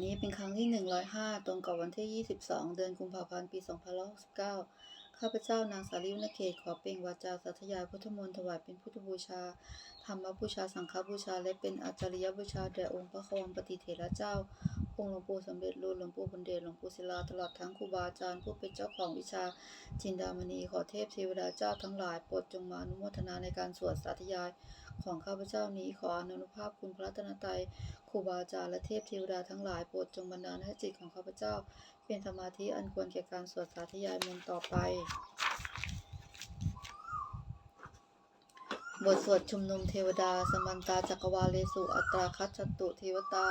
นี้เป็นครั้งที่ 105 ตรงกับวันที่ 22 เดือนกุมภาพันธ์ ปี 2569 ข้าพเจ้านางสารีวณเขตขอเปล่งวาจาสาธยายพุทธมนต์ถวายเป็นพุทธบูชา ธรรมบูชา สังฆบูชา และเป็นอาจาริยบูชาแด่องค์พระควงปฏิเถระเจ้า องค์หลวงปู่สมเด็จรุ่นหลวงปู่บุญเดชหลวงปู่ศิลา ตลอดทั้งครูบาอาจารย์ผู้เป็นเจ้าของวิชา จินดามณีขอเทพเทวดาเจ้าทั้งหลายโปรดจงมาอนุโมทนาในการสวดสาธยายของข้าพเจ้านี้ขออนุภาพคุณพระตนตรัย รูบาอาจารย์และเทพเทวดาทั้งหลายโปรดจงบันดาลให้จิตของข้าพเจ้า เป็นสมาธิอันควรแก่การสวดสาธยายมนต์ต่อไป บทสวดชุมนุมเทวดา สมันตาจักรวาเลสุ อัตราคัจจตุเทวตา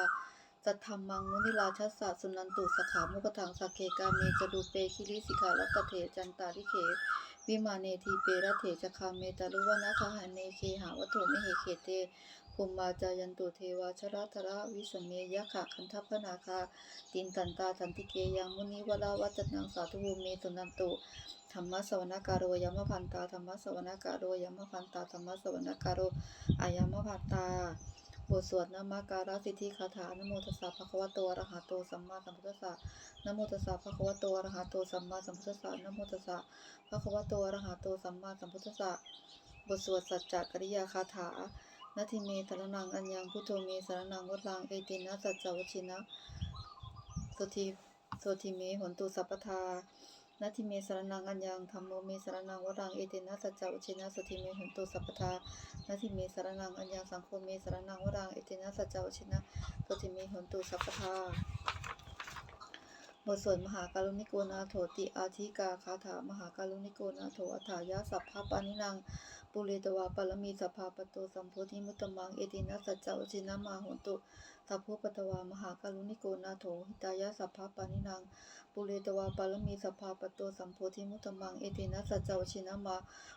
สัทธรรมังมุนิราชัสสะสุนันตุสขามุกถังสักเคกาเมจดูเปคิริสิกาลัตเถจันตาริเข วิมาเนทีเประเถจคาเมตารุวนาคาหันเนเคหาวัตถุมเหเขเต ภูมิมาจายันตุเทวาชราธระวิสเมยะขะคันทัพพนาคา ตินตันตาทันติเกยังมุนิวลาวัจนังสาธุภูเมสุนันตุธรรมสวนาการโรยมพันตาธรรมสวนาการโรยมพันตาธรรมสวนาการโรอายมพันตาบทสวดนามการะสิทธิคาถานโมตัสสะภะคะวะโตอะระหะโตสัมมาสัมพุทธัสสะนโมตัสสะภะคะวะโตอะระหะโตสัมมาสัมพุทธัสสะนโมตัสสะภะคะวะโตอะระหะโตสัมมาสัมพุทธัสสะบทสวดสัจจกริยาคาถา นาทิเมสารนังอัญญังพุทโธเมสารนังวัดลังเอตินะสัจจวชินะโสทิโสทิเมหนตุสัพพทานาทิเมสารนังอัญญังธรรมโมเมสารนังวัดลังเอตินะสัจจวชินะโสทิเมหนตุสัพพทานาทิเมสารนังอัญญังสังโฆเมสารนังวรังเอตินะสัจจวชินะโสติเมหนตุสัพพทาบทสวดมหาการุณิโกนาโถติอาทิกาคาถามหาการุณิโกนาโถอัฏฐายะสัพพปานินัง ปุเรตวาปรมีสัพพาปโตสัมโพธิมุตตมังเอตินะสัจจวชินะมาหนตุสัพพุปตวามหาการุณิโกนาโถหิตายะสัพพปานินังปุเรตวาปรมีสัพพาปโตสัมโพธิมุตตมังเอตินะสัจจวชินะมา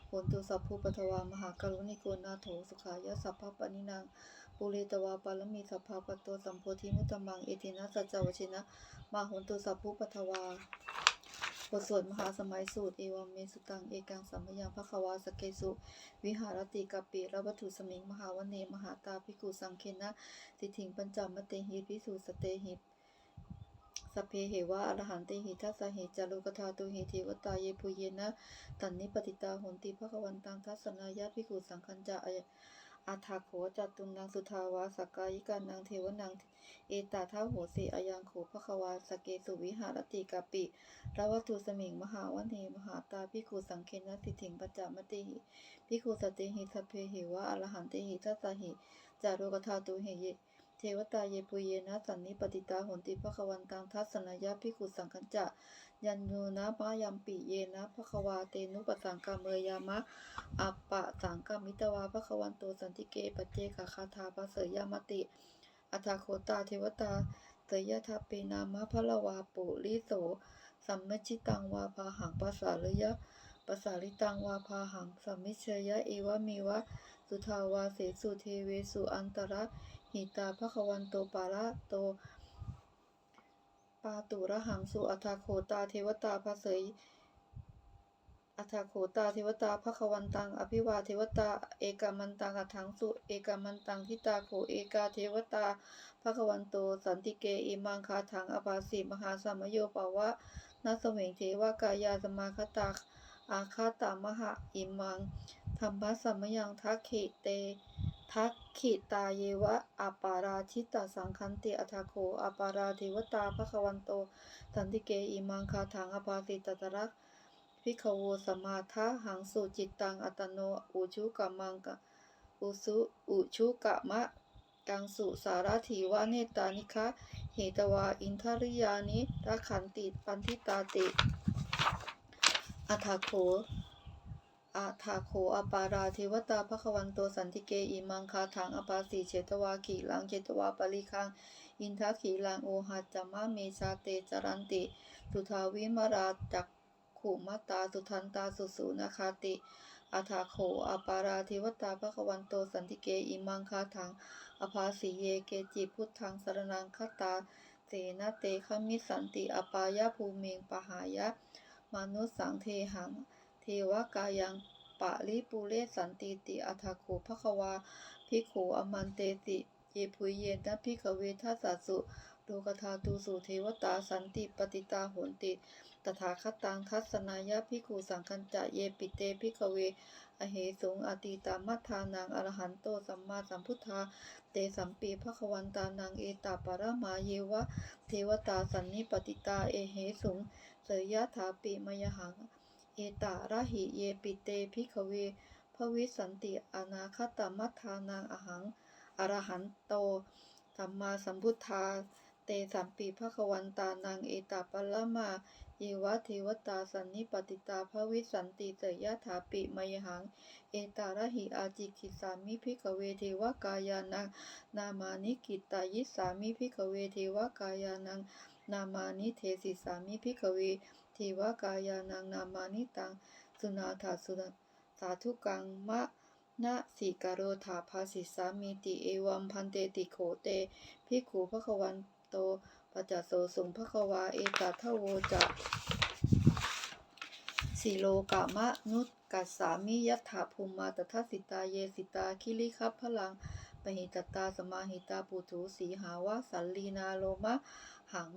โหนตุสัพพุปทวามหากรุณิโกนาโถสุขายะสัพพปนินังปุเรตวาปารมีสัพพปโตสัมโพธิมุตตมังเอตินะสัจจวชินะมาโหนตุสัพพุปทวา ทสวดมหาสมัยสูตร เอวัมเมสุตัง เอกังสัมมยังภควาสเกสุ วิหารติกาปิระวัตถุสมิง มหาวเน มหาตาภิกุสังเคนะสิถิงปัญจมเตหิภิกษุสเตหิสเพเหวะอรหันติหิทัสสะหิจารุกธาตุหิเทวตาเยปุเยนะ ตันนิปติตาโหนติภควันตังทัสสนายะภิกุสังคัญจะ อาทาโขจัตตุนังสุทาวาสกายิกานังเทวนัง เอตาท้าโหสีอายังโขภควาสเกสุวิหารติกาปิรวัตุสมิงมหาวันเนมหาตาภิกขุสังเคนะสิถิงปัจจามติหิภิกขุสติหิสเพเหวะอรหันติหิทัสสหิจารุกธาตุหิเยเทวตาเยปุเยนะสันนิปติตาโหนติภควันตังทัสสนยะพิคุสังคัญจะ ยันโยนะมายัมปิเยนะภควาเตนุปสังกามเมยามะอัปปะสังกามิตวาภควันโตสันติเกปเจกคาถาภเสยยามติอัฏฐโคตาเทวตาเสยยทาเปนามะพะละวาปุริโสสัมมชิตังวาพาหังปัสสาลยะปัสสาลิตังวาพาหังสัมมิเชยะเอวะเมวะสุทาวาเสสุเทเวสุอันตระหิตาภควันโตปาระโต ปาตุระหังสุอัฏฐโขตาเทวตาภาเสยอัฏฐโขตาเทวตาภควันตัง อภิวาเทวตา เอกามันตังอัฏฐังสุเอกามันตังทิตาโขเอกาเทวตาภควันโต สันติเกอิมังคาถังอภาสีมหาสามโยปาวะนัสเวงเทวากายาสมาคตาอาคาตามหะอิมังธรรมะสัมมยังทักขิเต ทักขิตาเยวะอาปาราชิตาสังคันติอัทาโคอาปาราเทวตาภควันโตสันติเกอิมังคาถังอภาสิตตรักพิขโวสมาทะหังสุจิตตังอัตโนอุชุกะมังกะอุสุอุชุกะมะกังสุสารถีวะเนตานิคะเหตวาอินทริยานิรักขันติปันทิตาติอัทาโค อาทาโคอปาราเทวตาภควันโตสันติเกอิมังคาถังอปาสีเชตวาขีลังเชตวาปริคัง อินทัขีลังโอหัจจมะเมชาเตจรันติ สุทาวิมราจักขุมตาสุทันตาสุสุนาคาติอาทาโคอาปาราเทวตาภควันโตสันติเกอิมังคาถังอภาสีเยเกจิพุทธังสรนังคตาเสนะเตขมิสันติอปายะภูเมงปหายะ มนุสสังเทหัง เทวกายังปะริปุเรศสันติติอัทาโขภควาภิกขุอมันเตติเยปุยเยนะภิกขเวทัสสุโลกธาตุสุเทวตาสันติปฏิตาโหนติ ตถาคตังทัศนายะภิกขุสังคัญจะเยปิเตภิกขเว อเหสุงอติตามัทธานังอรหันโตสัมมาสัมพุทธา เตสัมปีภควันตานังเอตาปรมาเยวะ เทวตาสันนิปติตาเอเหสุงเสยยะถาปิมยหัง เอตาระหิเยปิเตภิกขเวภวิสันติอนาคตมัทธานังอหัง อรหันโตสัมมาสัมพุทธา เตสัมปีภควันตานังเอตาปรมาเยวะเทวตาสันนิปติตาภวิสันติเสยะถาปิมยหัง เอตาระหิอาจิกิสามิภิกเวเทวกายานัง นามานิกิตายิสามิภิกเวเทวกายานัง นามานิเทสิสามิภิกเว ทวกายานังนามานิตัง สุนาถาสุสาธุกังมะนะสิกโรธาภาสิสามิติเอวัมพันเตติโขเตภิกขุภควันโตปัจจโสสุงภควาเอตัทโวจะสิโลกามะนุตกัสสามิยัตถาภูมาตทัสิตาเยสิตาคิริคัพพลังปหิตตาสมาหิตาปุถุสีหาวะสัลลีนาโลมะหัง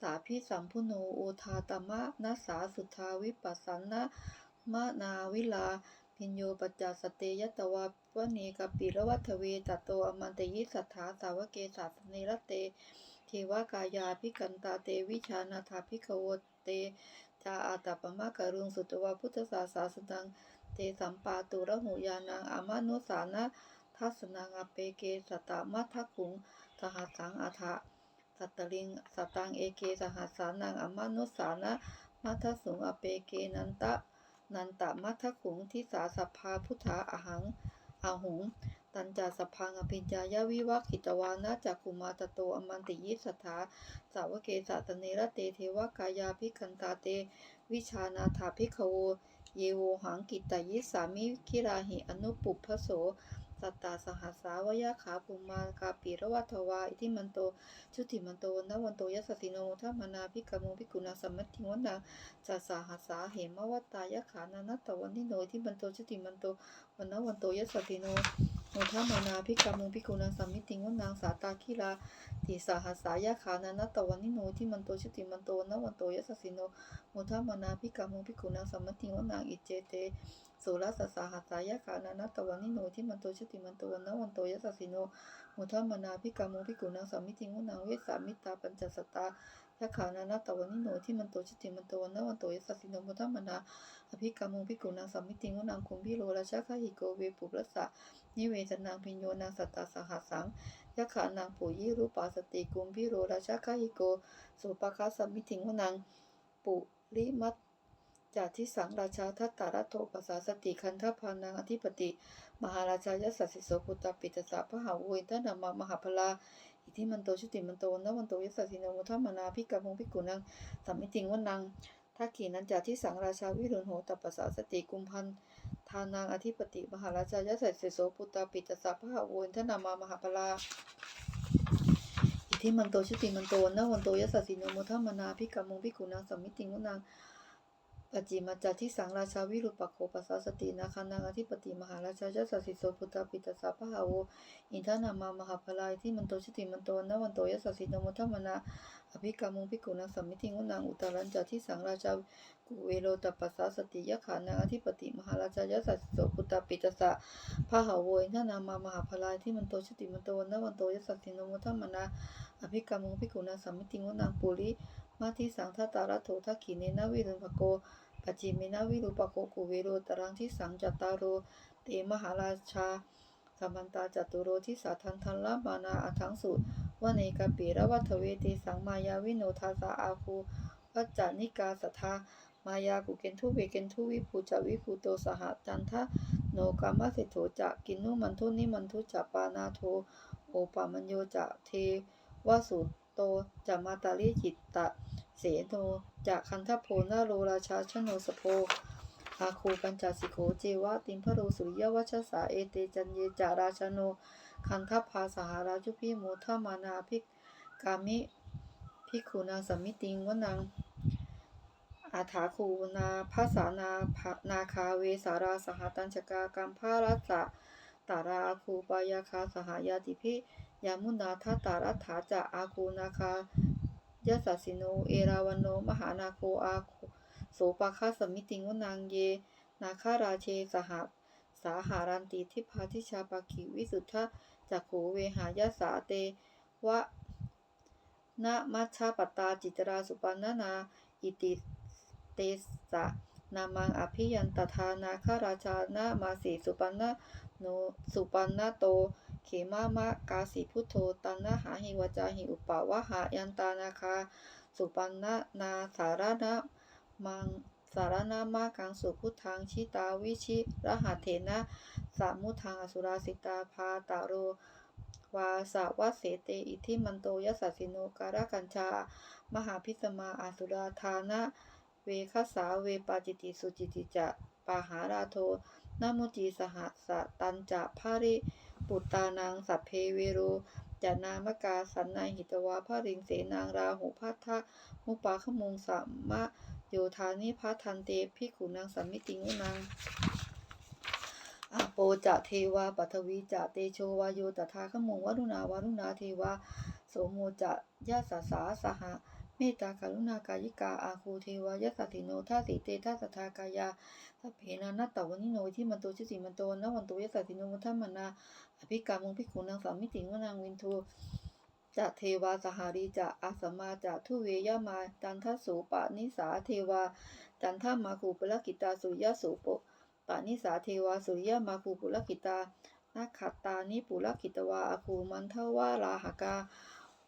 สาพิสัมพุโนโอทาตมะนัสสาสุทาวิปัสสันนะมะนาวิลา พิญโยปัจจสเตยตวะวะเนกปิระวัฏเวตโตอมันตยิสัทธาสาวเกสาสเนรเต เทวกายาภิกันตาเตวิชานาถาภิกขโวเตจาอาตปมะกรุงสุตวะพุทธศาสาสนังเตสัมปาตุระหูยานังอามานุสานะทัสนังอเปเกสตามัทคุงสหัสังอัฏฐะ สัตตลิงสตังเอเกสหัสานังอมานุสานะมัทสุงอเปเกนันตะ นันตะมัททคุงทิสาสัพพาพุทธาอาหังอาหุง ตันจาสพังอภิญญายาวิวัคขิตวานะจักคุมาตโตอมันติยิสัทธาสาวเกสาตเนระเตเทวกายาภิคันตาเต วิชานาถาภิขโว เยโวหังกิตตยิสามิคิราหิอนุปุพพโส สัตตาสหัสสาวยะขาภูมากาปีระวัทวาอิทิมันโตชุติมันโตนวันโตยสสิโนทัมนาภิกขโมภิกขุนาสัมมัติวนาจัสสหัสสาเหมวัตตายะขานานัตตวันนิโนอิทิมันโตชุติมันโตวันนวันโตยสสิโนโนทัมนาภิกขโมภิกขุนาสัมมิติงวนางสาตาคิราติสาหัสสายะขานานัตตวันนิโนอิทิมันโตชุติมันโตวันวันโตยสสิโนโมทัมนาภิกขโมภิกขุนาสัมมติวนางอิเจเต สรสสาหัสายะขานานัตตวันนิโนที่มันโตชติมันโตวันนวันโตยสสสิโนโมทัมนาภิกขโมภิกขุนาสัมมิติวนางเวสามิตาปัญจสตายะขานานัตตวันนิโนที่มันโตชติมันโตวันนวันโตยสสสิโนโมทัมนาอภิกขโมภิกขุนาสัมมิติวนางคุมพิโรราชคหิโกเวปุรสะนิเวสนางพิญโยนางสัตตาสหัสสังยะขานางปุยิรูปาสติกุมพิโรราชคหิโกสุปคาสัมมิติวนางปุริมัต จากที่สังราชาทัตตารัตโทปัสสาสติคันธพานังอธิปติ มหาราชายสัสสิโสปุตตปิตสาพหาวุยตนามามหาพลาอิทิมันโตชุติมันโตนวันโตยสัสสิโนมุทัมนาภิกขมงภิกุนังสัมมิติงวันนังทักขีนันจากที่สังราชาวิรุณโหตปัสสาสติกุมพันทานังอธิปติมหาราชายสัสสิโสปุตตปิตสาพหาวุยตนามามหาพลาอิทิมันโตชุติมันโตนะวันโตยสสสิโนมุทัมนาภิกขมงภิกุนังสัมมิติงวนัง ปัจจิมาจาที่สังราชาวิรุปโคปัสสาสตินาคานังอธิปติมหาราชายสสสิโสพุทธปิตสาพหาโวอินทนามามหาพลายที่มันโตชุติมันโตนะวันโตยสสสิโนมุทัมนาอภิกรรมงภิกุนังสัมมิติงวนังอุตารัญจาที่สังราชากุเวโรตปัสสาสติยะขานังอธิปติมหาราชายสสสิโสพุทธปิตสาพหาโวอินทนามามหาพลายที่มันโตชุติมันโตนะวันโตยสสสิโนมุทัมนาอภิกรรมงภิกุนาสัมมิติงวนางปุริ มาทิสังทัตตาระโททักขิเนนวิรุณภโกปัจจิเมนวิรุปโกกุเวโรตรังที่สังจัตตารโรเตมหาราชาสัมพันตาจัตุโรที่สาทันทันละมานาอัทังสุวเนกปีระวัทเวเตสังมายาวิโนทาสาอาคูวัจจานิกาสัทธามายากุเกนทุเวเกนทุวิภูจาวิภูโตสหจันทะโนกามะเสโถจะกินุมันทุนิมันทุจะปานาโทโอปามัญโยจะเทวสุ โตจะมาตาลิจิตตะเสโนจากคันทโพนาโรราชาชโนสโพอาคูปัญจสิโขเจวะติมพโรสุริยวัชสาเอเตจันเยจาราชโน คันทพาสหาราจุพิโมทมานาภิกกามิภิกขุนาสมมิติงวนังอาถาคูนาภาษานาภานาคาเวสาราสหตัญชกากัมภารัสสะตาราคูปายาคาสหายาติพิ ยามุนาทัตตารัฐาจะอาคูนาคายสัสสิโน เอราวันโน มหานาโคอาโคโสปาคาสมิติงวนังเย นาคาราเชสหะสาหารันติทิพาทิชาปาคิวิสุทธะจักขูเวหายสาเตวะนะมัชชาปตาจิตราสุปันนานา อิติเตสะนามังอภิยันตทานาคาราชานามาสีสุปันนโนสุปันนโต เขมามะกาสีพุทโธตันนะหาหิวจาหิอุปาวะหายันตานาคา สุปันนะนาสารนะมังสารนามากังสุพุทธังชิตาวิชิรหัตเถนะสามุทังอสุราสิตาพาตาโรวาสาวะเสเตอิทิมันโตยสัสิโนการะกัญชา มหาพิสมาอาสุราธานะเวคสาเวปาจิติสุจิติจะปาหาราโทนามุจีสหัสตันจะภาริ ปุตตานังสัพเพเวโรจานามกาสันนายหิตวาภาริงเสนางราหุพัทธะมุปาขมงสัมมะโยธานิพัทันเตพิขุนังสัมมิติงุนังอาโปจะเทวาปัทวีจะเตโชวาโยตถาขโมงวรุณาวารุณาเทวาโสโมจะยะสาสาสหะ เมตตากรุณากายิกาอาคูเทวายสัติโนทัสสิเตทัสสทากายาสัพเพนานัตตวนิโนที่มันโตชิสิมันโตนวันโตยสัติโนมุทัมนาอภิกามุงพิกุนังสามิติงวนังวินทูจะเทวาสหารีจะอาสมาจะทุเวยามาจันทสุปานิสาเทวา จันทมาคูปลกิตาสุยะสุโปปานิสาเทวาสุริยมาคูปุลกิตานาขัตตานิปุลกิตวาอาคูมันทวาลาหกา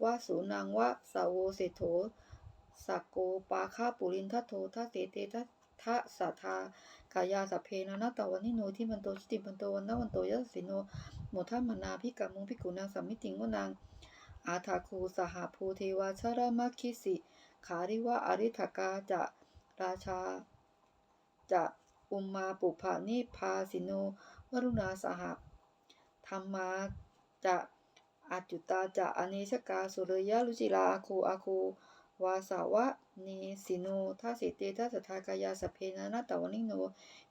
วาสูนังวะสาวโวเศโถ สักโกปาคาปุรินทัตโททัเตเตทัทะสัทากายาสพเพนะนาตวันนิโนที่มันโตชิติมันโตวันนวันโตยัสสิโนโมทัมนาพิกามุงพิกุนางสัมมิติงวนังอาทาคูสหภูเทวาชรามาคิสิขาริวะอริทกาจะราชาจะอุมมาปุภานิพาสิโนวรุณาสหธรรมาจะอัจจุตาจะอเนชกาสุรยะลุจิลาอาคูอาคู วาสาวะนีสิโนทัสสิเตทัสทากายาสเพนานาตวนิโน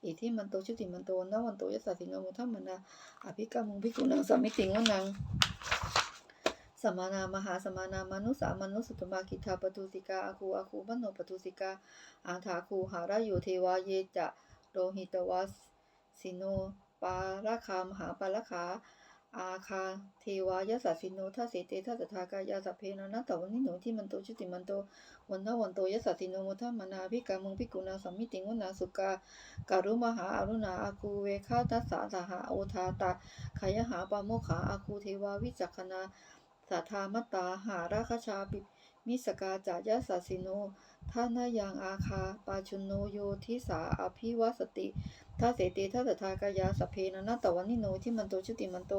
อิทิมันโตชุติมันโตนวันโตยสสสิโนมุทัมมนาอภิกามุงภิกุนังสัมมิติงวนังสมานามหาสมานามนุสามานุสุตมากิทาปตุสิกาอาคูอาคูมโนปตุสิกาอาถาคูหารายุเทวาเยจะโรหิตวาสิโนปาราคามหาปาราคา อาคาเทวายสัสสิโนทัสเสเตทัสสทากายาสัพเพนะนะตวันนิโนที่มันโตชุติมันโตวันนวันโตยสัสสิโนมุทัมนาภิกามุงภิกุณาสัมมิติงวนาสุกาการุมหาอรุณาอาคูเวคาทัสสะสหาโอทาตาขายหาปาโมขาอาคูเทวาวิจักขณาสัทธามตตาหาราคชาปิ มิสกาจายสัสสิโนท่านายังอาคา ปาชุนโนโยทิสาอภิวสติทัสเสติทัสสทากายาสเพนะนะตวันนิโนที่มันโตชุติมันโต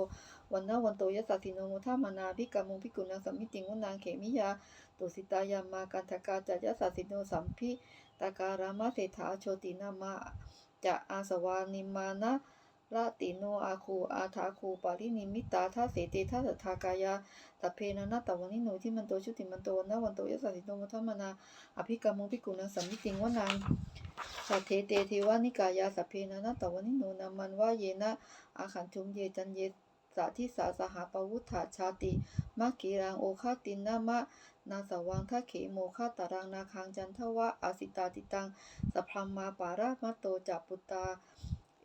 วันนะวันโตยสัสิโนมุทัมมานาภิกามุงภิกุนังสัมมิติงวนางเขมิยาตุสิตายามากันทกาจายสัสสิโนสัมพิตาการามะเศรษฐาโชตินามาจะอาสวานิมานะ ละติโนอาคูอาทาคูปารินิมิตาทัสเสติทัสสทากายาสัพเพนะนะตวันนิโนที่มันโตชุติมันโตนะวันโตยสัสิโนมุทมนา อภิกามุงภิกุนังสัมมิติงวนางสัทเทเตเทวานิกายาสัพเพนะนะตวันิโนนามันว่าเยนะอาขันทุมเยจันเยสาทิสาสหปวุฒาชาติมะกีรังโอคาตินนามะนาสวังทะเขโมคาตารังนาคังจันทวะอาสิตาติตังสพรมมาปารามาโตจัปุตตา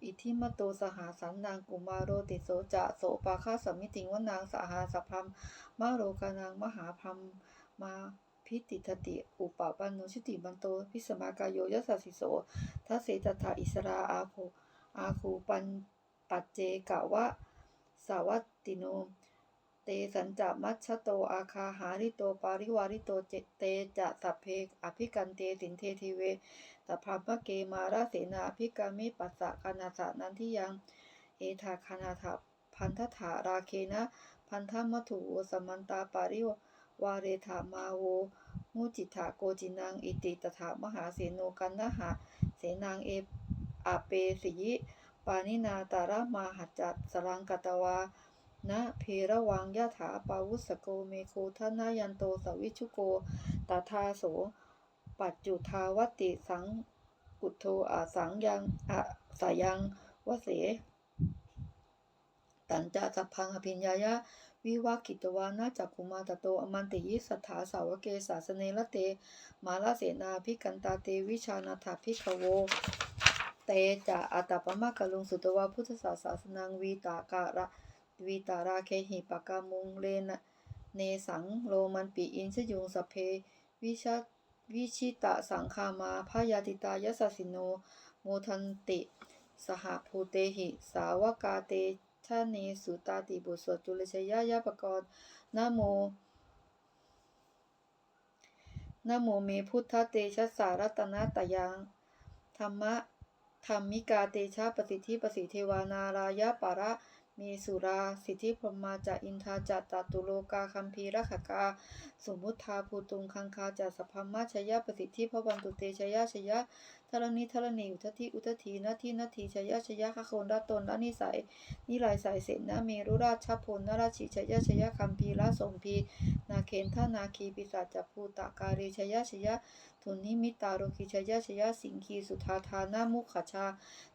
อิทิมโตสหาสันนางกุมารโรติโสจะโสปาคาสมิติงวนางสหาสพรัมมาโรกานางมหาพรัมมาพิติทติ อุปปันโนชิติมันโต พิสมากายโยยัสสิโสทัสเสตถาอิสราอาโคอาคูปันปัจเจกะวะสาวัตติโน เตสัญจะมัชชโตอาคาหาริโตปาริวาริโตเจเตจะสัพเพอภิกันเตสินเททีเวตพรมะเกมาราเสนาภิกามิปัสสะคณาสะนันทิยัง เอธาคณาถาพันธถาราเคนะ พันธมัทุโวสมันตาปาริวาเรธามาโวมุจิตาโกจินังอิติตถามหาเสโนกันนะหะเสนางเออาเปสิยิปานินาตารามาหัจจัสรังกตวา นะเพระวังยะถาปาวุสโกเมโคทนายันโตสวิชุโกตาทาโส ปัจจุทาวติสังกุโทอาสังยังอะสายังวเส ตัญจะสัพพังอภิญญายะ วิวากิตวานาจักขุมาตโตอมันติยิสัทธาสาวเกศาสเนละเต มาลาเสนาภิกันตาเตวิชานาถาภิกขโวเตจะอัตตปมะกะลุงสุตวาพุทธศาสนังวีตาการะ วีตาราเคหิปกามุงเลนะเนสังโลมันปิอินชยุงสเพ วิชาวิชิตะสังคามาพยาติตายสสสิโนโมทันติ สหภูเตหิ สาวกาเตชะเนสุตาติบุตรสวดจุลชยายาปกรณ์นโมนโมเมพุทธเตชะสารัตนะตยังธรรมะธรรมิกาเตชะปสิทธิปสิเทวานารายะปะระ มีสุรา สิทธิพรหมาจะอินทาจะตตุโลกาคัมภีรขกา สมุทธาภูตุงคังคาจะสัพพมะชยะปสิทธิพระวันตุเตชยะชยะทรณิทรณีอุทธิอุทธีนาทีนาทีชยะชยะขะโคนรัตนนิสัยนิลายสายเสนาเมรุราชพลนราชิชยะชยะคัมภีระสมพีนาเคนทนาคีปิศาจภูตาการีชยะชยะทุนนิมิตาโรกิชยะชยะสิงคีสุธาทานามุขชา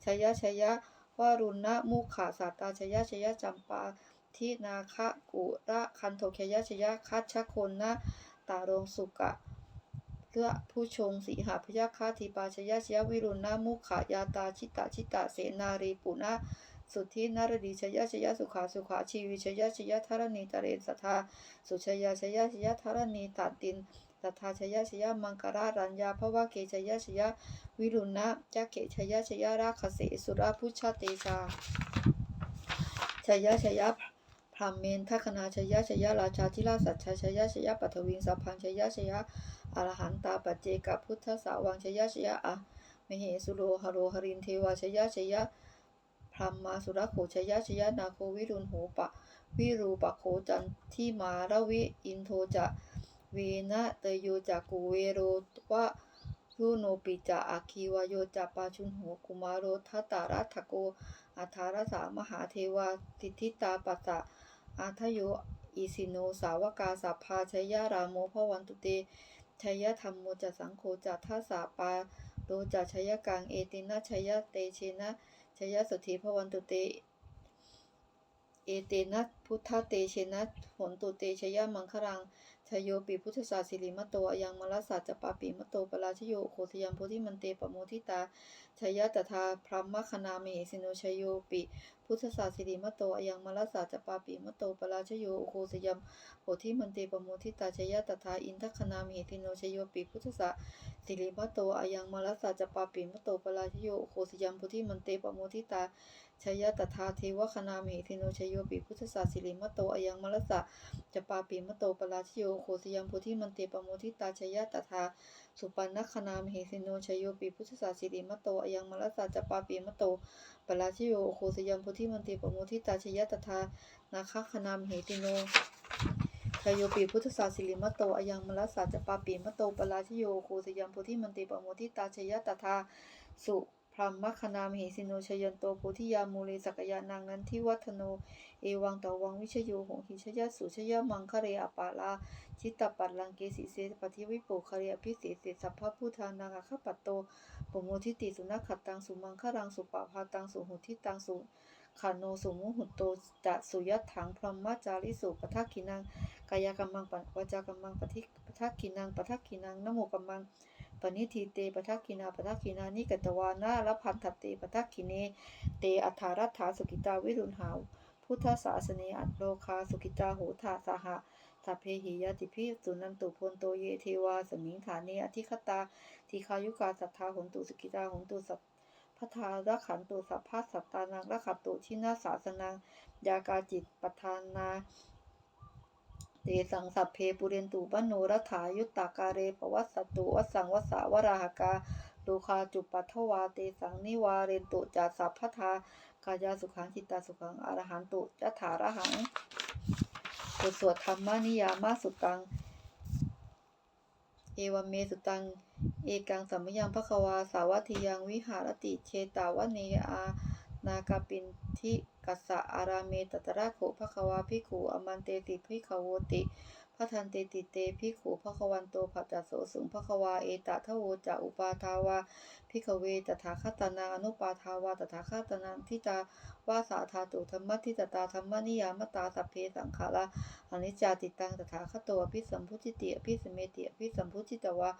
ชยะชยะ วารุณะมุขาสาตาชยะชยะจำปาทินาคะกุระคันโทชยะชยะคัชชะคนนะตารงสุกะเลือผู้ชงสีหาพยาคาทีปาชยะชยะวิรุณะมุขายาตาชิตาชิตาเสนารีปุนะสุทธินารดีชยะชยะสุขาสุขาชีวิชยะชยะธรณีตเรสัทธาสุชยะชยะชยะธรณีตาติน ตถาชยชยมังคารารัญญาภวะเกชยชยวิรุณะจักเกชยชยราคเสสุราพุชาเตชาชยชยพรามเมนทัคนาชยชยราชาธิราชสัจชชยชยปัทวินสัพพังชยชยอรหันตาปัจเจกพุทธสาวังชยชยอะมเหสุโรหโรหรินเทวาชยชยพรมมาสุรโขชยชยนาโควิรุณโหปะ วิรูปะโคจันที่มาระวิอินโทจะ เวนะเตโยจักกุเวโรวะยุโนปิจาอาคีวโยจะปาชุนโหกุมารโรทัตตารัตโกอัทารสามหาเทวาติทิตาปัสสะอาทโยอิสิโนสาวกาสัพพาชยารามโมภวันตุเตชยธรรมโมจะสังโฆจะทัสสะปาโลจะชยกังเอตินะชยเตเชนะชยสุธีภวันตุเตเอเตนะพุทธเตเชนะผลตุเตชยมังครัง โยปิพุทธศาสิริมโตอยังมลสัจจปาปิมตโตปราชโยโคทยัมโพธิมันเตปโมทิตาชยตถาพรหมคณาเมหิสิโนชโยปิ พุทธศาสิริมโตอยังมลสัจจปาปิมตโตปราชโยโคทยัมโพธิมันเตปโมทิตาชยตถาอินทคณาเมหิสิโนชโยปิพุทธศาสิริมโตอยังมลสัจจปาปิมตโตปราชโยโคทยัมโพธิมันเตปโมทิตา ชยตถาเทวคณาเมธิโนชโยปิพุทธศาสิริมโตอายังมลสะจะปาปิมโตปราชโยโคสยัมพุทธิมันเตปโมทิตาชยตถาสุปันนคณาเมธิโนชโยปิพุทธศาสิริมโตอายังมลสะจะปาปิมโตปราชโยโคสยัมพุทธิมันเตปโมทิตาชยตถานาคคณาเมธิโนชโยปิพุทธศาสิริมโตอายังมลสาจะปาปิมโตปราชโยโคสยัมโพธิมันเตปะโมทิตาชยตถาสุ พรหมคณามเหสิโนชยันโตโพธิยามูเลสักยานางนั้นทิวัฒโน เอวังตวังวิชโยหงหิชยะสุชยะมังคะเรอปาลาชิตตปัลลังเกสิเสปฏิวิปุคเรอภิเสเสสัพพพุทธานาคขปัตโตปโมทิติสุนัขขัตตังสุมังคะรังสุปาพาตังสุหุทิตังสุขาโนสุมุหุตโตจะสุยัตถังพรหมจาริสุปทักขินังกายกรรมังปัญวาจากรรมังปฏิปทักขินังปทักขินังนโมกรรมัง ปณิทีเตปทักขินาปทักขินานิกตวานาละพันธเตปทักขิเน เตอัฏฐารัฐาสุกิตาวิรุณหาวพุทธศาสเนอัตโลคาสุกิตาโหทาสหะสัพเพหิยติพิสุนันตุพนโตเยเทวาสมิงฐาเนอธิคตาทีคายุกาสัทธาหนตุสุกิตาหนตุสัพพทาระขันตุสัพพะสัตตานังระขัตตุชินาสาสนังยากาจิตปทานา เตสังสัพเพปุเรนตุปโนรัฐายุตตากาเรปวัสตุวสังวสาวราหกาโลคาจุปัทวาเตสังนิวาเรนตุจัสสัพพทากายาสุขังจิตตาสุขังอรหันตุจัถารหังบทสวดธรรมนิยามาสุตัง เอวเมสุตัง เอกังสัมยังพระควาสาวัติยังวิหารติเชตาวเนอา นากาปินทิ กัสสะอาราเมตตระโขภควาภิกขุอมันเตติภิกขโวติพระทันเตติเตภิกขุภควันโตภัจจโสสุงภควาเอตะทะโวจะอุปาทาวาพิกเวตถาคตนังอนุปาทาวาตถาคตนังทิตาวาสาธาตุธรรมทิตตาธรรมนิยามตาสัพเพสังขาราอนิจจติตังตถาคตโตอภิสัมพุจิติอภิสมเมติอภิสัมพุจิตวา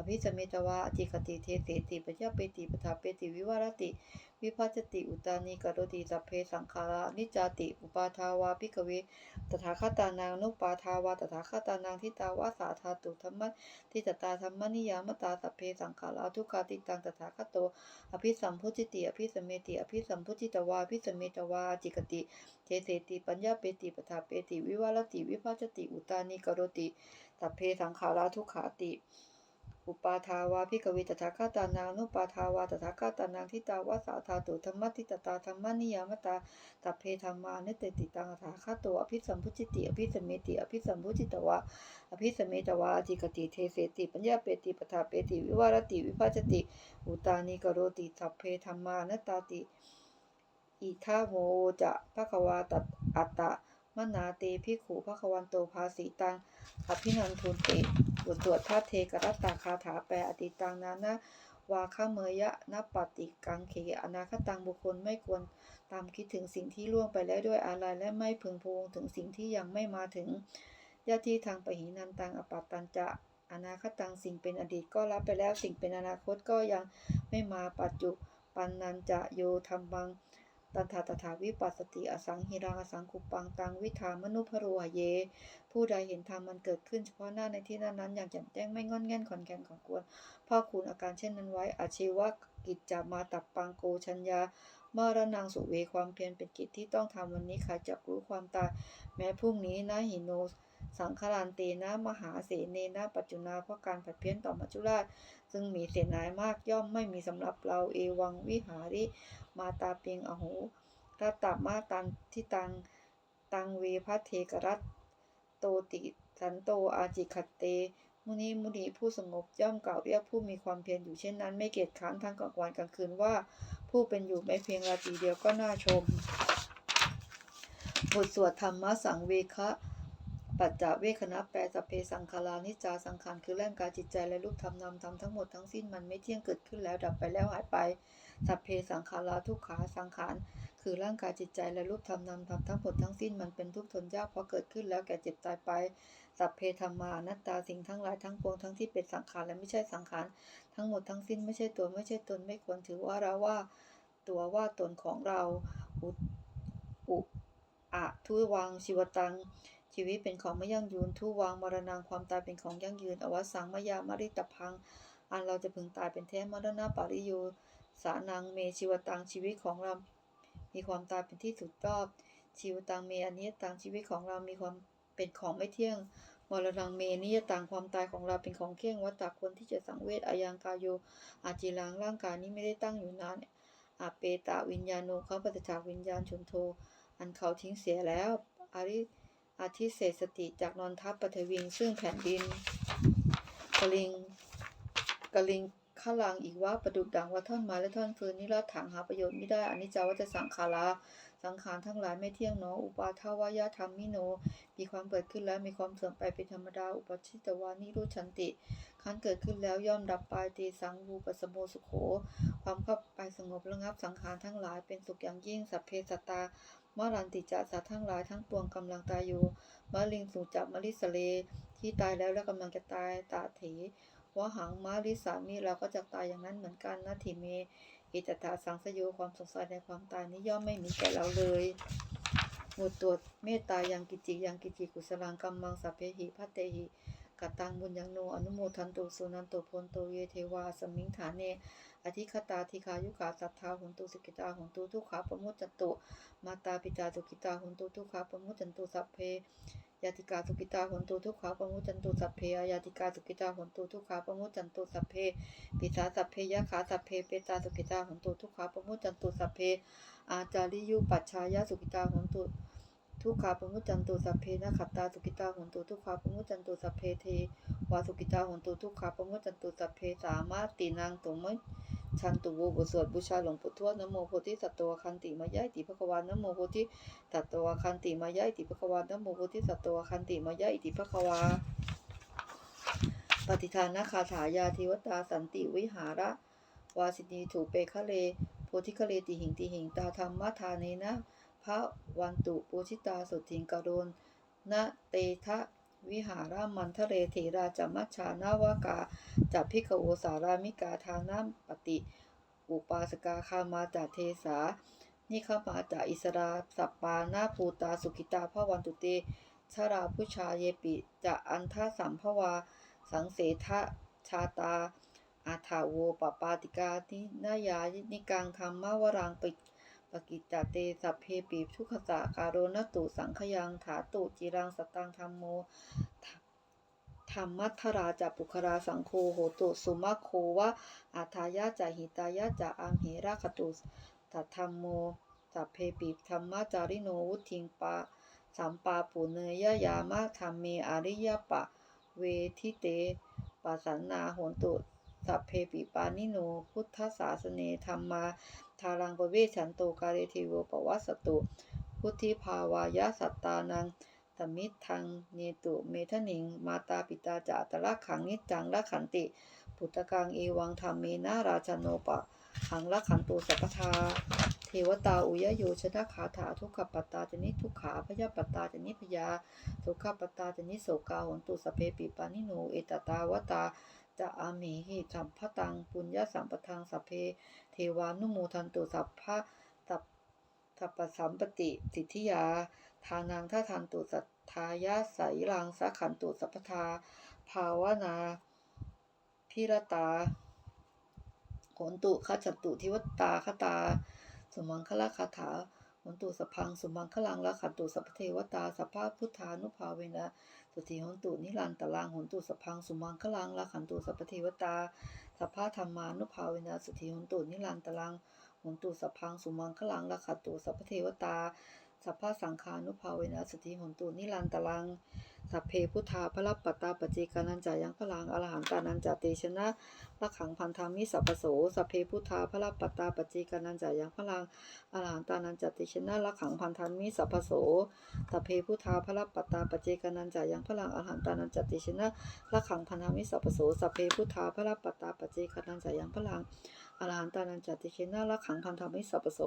อภิสมเมตวาอจิกติเทเสติปัญญาเปติปทาเปติวิวารติ วิภัจติอุตานิกโรติสัพเพสังขารานิจาติ อุปาทาวาพิกเวตถาคตานังนุปาทาวาตถาคตานังทิตาวาสาธาตุธรรมะทิตตาธรรมนิยามตาสัพเพสังขาราทุกขาติตังตถาคตโตอภิสัมพุจิติอภิสมเมติอภิสัมพุจิตวาอภิสมเมตวาจิกติเทเสติปัญญาเปติปทาเปติวิวารติ วิภัจติอุตานิกโรติสัพเพสังขาราทุกขาติุปาทาวาพิกวิตถาคตานังนุปาทาวาตถาคตานังทิตาวาสาธาตุธรรมะทิตตาธรรมนิยามตาตัพเพธรรมานิเตติตังถาคาโตอภิสัมพุจิติอภิสมเมติอภิสัมพุจิตวะอภิสมเมตวะจิกติเทเสติปัญญาเปติปทาเปติวิวารติวิภัจติอุตานิกโรติสัพเพธรรมานตตาติอิทาโมจะภะควาตัตอัตตะมนาเตภิขุภะควันโตภาสีตังอภินันทุนเต บทสวดท่าเทกรัตตาคาถาแปลอติตังนานะวาคเมยะนปฏิกังเขอนาคตังบุคคลไม่ควรตามคิดถึงสิ่งที่ล่วงไปแล้วด้วยอะไรและไม่พึงพวงถึงสิ่งที่ยังไม่มาถึงญาติทางปหินันตังอปัตตันจะอนาคตังสิ่งเป็นอดีตก็รับไปแล้วสิ่งเป็นอนาคตก็ยังไม่มาปัจจุปันนันจะโยธรรมบัง ตันถาตถาวิปัสสติอสังหิรังอสังคุปังตังวิธามนุพรหะเย ผู้ใดเห็นธรรมมันเกิดขึ้นเฉพาะหน้าในที่นั้นนั้นอย่างแจ่มแจ้งไม่งอนแง่นขอนแก่นของกวนพ่อคูณอาการเช่นนั้นไว้อาชีวกิจจามาตับปังโกชัญญามารนังสุเวความเพียรเป็นกิจที่ต้องทำวันนี้ใครจะรู้ความตายแม้พรุ่งนี้นะหิโน สังคารานเตนะมหาเสเนนะปัจจุนาเพราะการผัดเพี้ยนต่อมัจจุราชซึ่งมีเสนายมากย่อมไม่มีสำหรับเราเอวังวิหาริมาตาเปียงอโหรัตตมาตันทิตังตังเวพัเทกรัตโตติสันโตอาจิขัตเต มุนีมุนีผู้สงบย่อมกล่าวเรียกผู้มีความเพียรอยู่เช่นนั้น ไม่เกียจค้านทั้งกลางวันกลางคืนว่า ผู้เป็นอยู่ไม่เพียงราตรีเดียวก็น่าชม บทสวดธรรมะสังเวคะ ปัจจเวคณะแปลสพเพสังขารานิจจาสังขารคือร่างกายจิตใจและรูปธรรมนามธรรมทั้งหมดทั้งสิ้นมันไม่เที่ยงเกิดขึ้นแล้วดับไปแล้วหายไป สัพเพสังขาราทุกขาสังขารคือร่างกายจิตใจและรูปธรรมนามธรรมทั้งหมดทั้งสิ้นมันเป็นทุกข์ทนยากเพราะเกิดขึ้นแล้วแก่เจ็บตายไป สัพเพธรรมานัตตาสิ่งทั้งหลายทั้งปวงทั้งที่เป็นสังขารและไม่ใช่สังขารทั้งหมดทั้งสิ้นไม่ใช่ตัวไม่ใช่ตนไม่ควรถือว่าเราว่า ตัวว่าตนของเราอุอุอะทุวังชีวตัง ชีวิตเป็นของไม่ยั่งยืน ทุวังมรณงความตายเป็นของยั่งยืน อวสังมายามาริตพัง อันเราจะพึงตายเป็นแท้มรณะปาริโยสานังเมชีวตังชีวิตของเรา มีความตายเป็นที่สุดรอบ ชีวตังเมอนิยตังชีวิตของเรา มีความเป็นของไม่เที่ยง มรณังเมนิยตังความตายของเราเป็นของเที่ยง วัตตาคนที่จะสังเวชอายังกายโยอาจิลังร่างกายนี้ไม่ได้ตั้งอยู่นานอาเปตาวิญญาโนเขาปฏิจาวิญญาณชนโท อันเขาทิ้งเสียแล้วอาริ อาทิเศษสติจากนอนทับปฐวิง ซึ่งแผ่นดินกลิงกลิงข้าลังอีกว่าประดุดดังว่าท่อนไม้และท่อนฟืนนิรัตถังหาประโยชน์ไม่ได้อนิจจาวัฏสังขาราสังขารทั้งหลายไม่เที่ยงเนออุปาทาวายะธรรมมิโน มีความเกิดขึ้นแล้วมีความเสื่อมไปเป็นธรรมดา อุปชิตวานิรุชันติคันเกิดขึ้นแล้วย่อมดับไปตีสังวูปสมโมสุโข ความเข้าไปสงบระงับสังขารทั้งหลายเป็นสุขอย่างยิ่งสัพเพสตตามรันติจะสัตว์ทั้งหลายทั้งปวงกำลังตายอยู่มะลิงสูจับมะลิสเล ที่ตายแล้วและกำลังจะตายตาเถวหังมาลิสามีเราก็จะตายอย่างนั้นเหมือนกันนะทิเม อิตาสังสโยความสงสัยในความตายนี้ย่อมไม่มีแก่เราเลยหมดตรวจเมตตายังกิจิยังกิจิกุสลังกัมมังสัพเพหิพัตเตหิ กตังบุญยังโนอนุโมทันตุสุนันตุพลโตเยเทวาสมิงฐานเนอธิคตาธิคายุขาสัทธาหุนตุสกิตาหุนตุทุกขาปมุจจตุ มาตาปิตาสุกิตาหุนตุทุกขาปมุจจันตุสัพเพยาติกาสุกิตาหุนตุทุกขาปมุจจันตุสัพเพยาติกาสุกิตาหุนตุทุกขาปมุจจันตุสัพเพปิสาสัพเพยะขาสัพเพเปตาสุกิตาหุนตุทุกขาปมุจจันตุสัพเพ อาจาริยุปัชชายาสุกิตาหุนตุ ทุกขาปมุจันตุสัพเพนะขัตตาสุกิตาหุนตุทุกขาปมุจันตุสัพเพเทวาสุกิตาหุนตุทุกขาปมุจันตุสัพเพสามารถตีนางตุมชันตุวบสวดบูชาหลวงปู่ทวดนโมโพธิสัตวคันติมายะอิติภควานนโมโพธิสัตวคันติมายะอิติภควานนโมโพธิสัตวคันติมายะอิติภควาปฏิทานคาถายาทิวตาสันติวิหาระวาสินีถูเปคะเลโพธิคะเลติหิงติหิงตาธรรมทาเนนะ พระวันตุปูชิตาสุทิงกโรนนะเตทะวิหารามันทะเลเถราจมัชชานาวากาจับพิกโวสารามิกาทานัมปติอุปาสกาคามาจากเทสานี่เข้ามาจากอิสราสัปปานาภูตาสุขิตาพระวันตุเตชาราผู้ชาเยปิจะอันทาสัมภวา สังเสทะชาตาอาถาโวปปาติกาทินายานิกังธรรมวรังปิ ปกิจจเตสัพเพปีทุกขสะการโรนตุสังขยังถาตุจิรังสตังธรรมโมธรรมัทธราจะปุคราสังโฆโหตุสุมาโควะอาทายาจะหิตายาจะอัมเหราคตุตัธรรมโมสัพเพปิธรรมจาริโนวุทิงปาสัมปาปุเนยยามะธรรมเมอริยปะ เวทิเตปัสสันนาโหตุ สัพเพปิปานิโน พุทธศาสเนธรรมา ทารังปเวชันโตกาเรเทโวปวัสสตุ พุทธิภาวายะสัตตานังสมิทธังเนตุเมทนิง มาตาปิตาจาตละขังนิจังละขันติ ปุตตะกังเอวังธรรมเมนาราชโนปะหังละขันตุสัพพทา เทวตาอุยโยชนะขาถาทุกขปตาจนิทุกขาพยาปตาจนิพยาสุขปตาจนิโสกาหนตุสพเพปิปานิโนเอตตาวตา จะอาเมหิสัมภตังปุญญาสัมปทังสัพเพเทวานุโมทันตุสัพพะสัพสัพพสัมปติสิทธิยา ทานังท่าทันตุสัทธายาสายรังสัขันตุสัพพทา ภาวนาพิรตาโหนตุขจัตตุทิวตาคตา สมังคละคาถา หนตุสพังสุมังคลังละขันตุสัพเทวตาสัพพะพุทธานุภาเวนะสุติหนตุนิรันตลังหนตุสพังสุมังคลังละขันตุสัพเทวตาสัพพะธรรมานุภาเวนะสุติหนตุนิรันตลังหนตุสัพพังสุมังคลังละขันตุสัพเทวตา สัพพะสังฆานุภาเวนะสติหนตุนิรันตลัง สัพเพพุทธาพระปัตตาปจิกานันจายังพลังอรหันตานันจเตชนะละขังพันธามิสัพโสสัพเพพุทธาพระปัตตาปจิกานันจายังพลังอรหันตานันจเตชนะละขังพันธามิสัพโสสัพเพพุทธาพระปัตตาปจิกานันจายังพลังอรหันตานันจเตชนะละขังพันธามิสัพโสสัพเพพุทธาพระปัตตาปจิกานันจายังพลังอรหันตานันจติเชนะละขังพันธามิสัพโส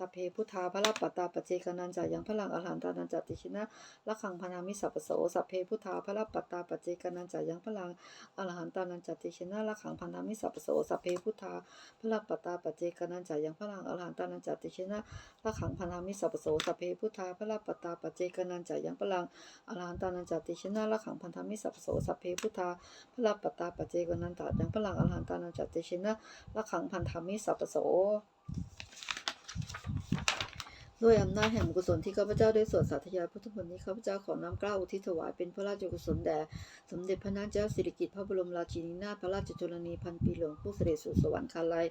ตเพพุทธาพระปัตตาปเจกนันจายังพลังอรหันตานันจัตติเชนะละขังพันธามิสัพโสสัพเพพุทธาพระปัตตาปเจกนันจายังพลังอรหันตานันจัตติเชนะละขังพันธามิสัพโสสัพเพพุทธาพระปัตตาปเจกนันจายังพลังอรหันตานันจัตติเชนะละขังพันธามิสัพโสสัพเพพุทธาพระปัตตาปเจกนันจายังพลังอรหันตานันจัตติเชนะละขังพันธามิสัพโสสัพเพพุทธาพระปัตตาปเจกนันจายังพลังอรหันตานันจัตติเชนะละขังพันธามิสัพโส ด้วยอำนาจแห่งกุศลที่ข้าพเจ้าได้สวดสาธยายพุทธมนต์นี้ข้าพเจ้าขอน้อมเกล้าอุทิศถวายเป็นพระราชกุศลแด่สมเด็จพระนางเจ้าสิริกิติ์พระบรมราชินีนาถพระราชชนนีพันปีหลวงผู้เสด็จสู่สวรรคาลัย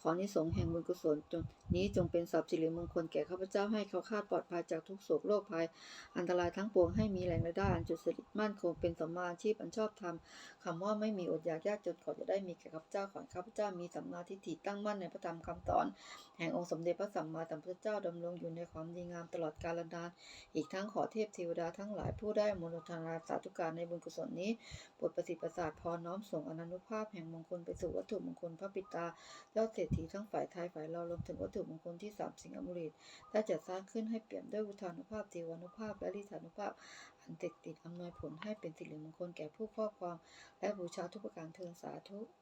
ขอนิสงส์แห่งบุญกุศลจงนี้จงเป็นทรัพสิริมงคลแก่ข้าพเจ้าให้เขาคาดปลอดภัยจากทุกโศกโรคภัย อันตรายทั้งปวงให้มีแหล่งรายได้อันจุดสริมั่นคงเป็นสัมมาชีพอันชอบธรรมคำว่าไม่มีอดอยากยากจนขอจะได้มีแก่ข้าพเจ้าขอข้าพเจ้ามีสัมมาทิฏฐิตั้งมั่นในพระธรรมคำสอน แห่งองค์สมเด็จพระสัมมาสัมพุทธเจ้าดำรงอยู่ในความดีงามตลอดกาลนาน อีกทั้งขอเทพเทวดาทั้งหลายผู้ได้มโนทนาสาธุการในบุญกุศลนี้โปรดประสิทธิประสาทพรน้อมส่งอนันตุภาพแห่งมงคลไปสู่วัตถุมงคลพระปิตายอดเศรษฐีทั้งฝ่ายไทยฝ่ายเรารวมถึงวัตถุมงคลที่สามสิงห์อมุริตได้จัดสร้างขึ้นให้เปี่ยมด้วยวุฒานุภาพเทวานุภาพ และลิธานุภาพ อันติดติดอำนวยผลให้เป็นสิริมงคลแก่ผู้ครอบครองและบูชาทุกประการเทินสาธุ